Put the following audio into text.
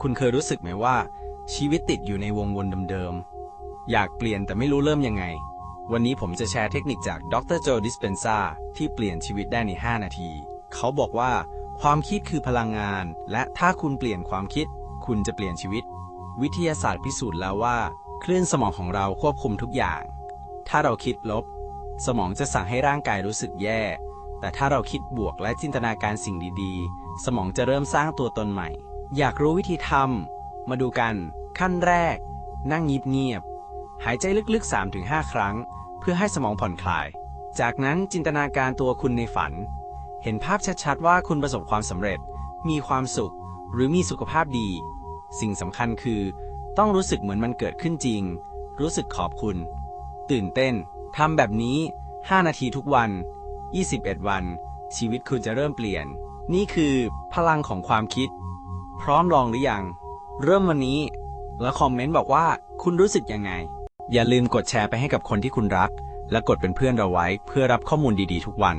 คุณเคยรู้สึกไหมว่า ชีวิตติดอยู่ในวงวนเดิมๆ อยากเปลี่ยนแต่ไม่รู้เริ่มยังไง วันนี้ผมจะแชร์เทคนิคจากดรโจดิสเปนซาที่เปลี่ยนชีวิตได้ใน 5 นาที เขาบอกว่า ความคิดคือพลังงาน และถ้าคุณเปลี่ยนความคิด คุณจะเปลี่ยนชีวิต วิทยาศาสตร์พิสูจน์แล้วว่าคลื่นสมองของเราควบคุมทุกอย่าง ถ้าเราคิดลบ สมองจะสั่งให้ร่างกายรู้สึกแย่ แต่ถ้าเราคิดบวกและจินตนาการสิ่งดีๆ สมองจะเริ่มสร้างตัวตนใหม่ อยากรู้วิธีทำ มาดูกัน ขั้นแรก นั่งเงียบๆหายใจลึกๆ 3-5 ครั้ง เพื่อให้สมองผ่อนคลาย จากนั้นจินตนาการตัวคุณในฝัน เห็นภาพชัดๆ ว่าคุณประสบความสำเร็จ มีความสุข หรือมีสุขภาพดี สิ่งสำคัญคือ ต้องรู้สึกเหมือนมันเกิดขึ้นจริง รู้สึกขอบคุณ ตื่นเต้นทำแบบนี้ 5 นาทีทุกวัน 21 วัน ชีวิตคุณจะเริ่มเปลี่ยน นี่คือ พลังของความคิด พร้อมลองหรือยัง เริ่มวันนี้ แล้วคอมเมนต์บอกว่าคุณรู้สึกยังไง อย่าลืมกดแชร์ไปให้กับคนที่คุณรัก และกดเป็นเพื่อนเราไว้เพื่อรับข้อมูลดีๆ ทุกวัน